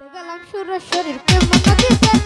গেলাম সুরেশ্বরীর প্রেম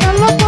চলো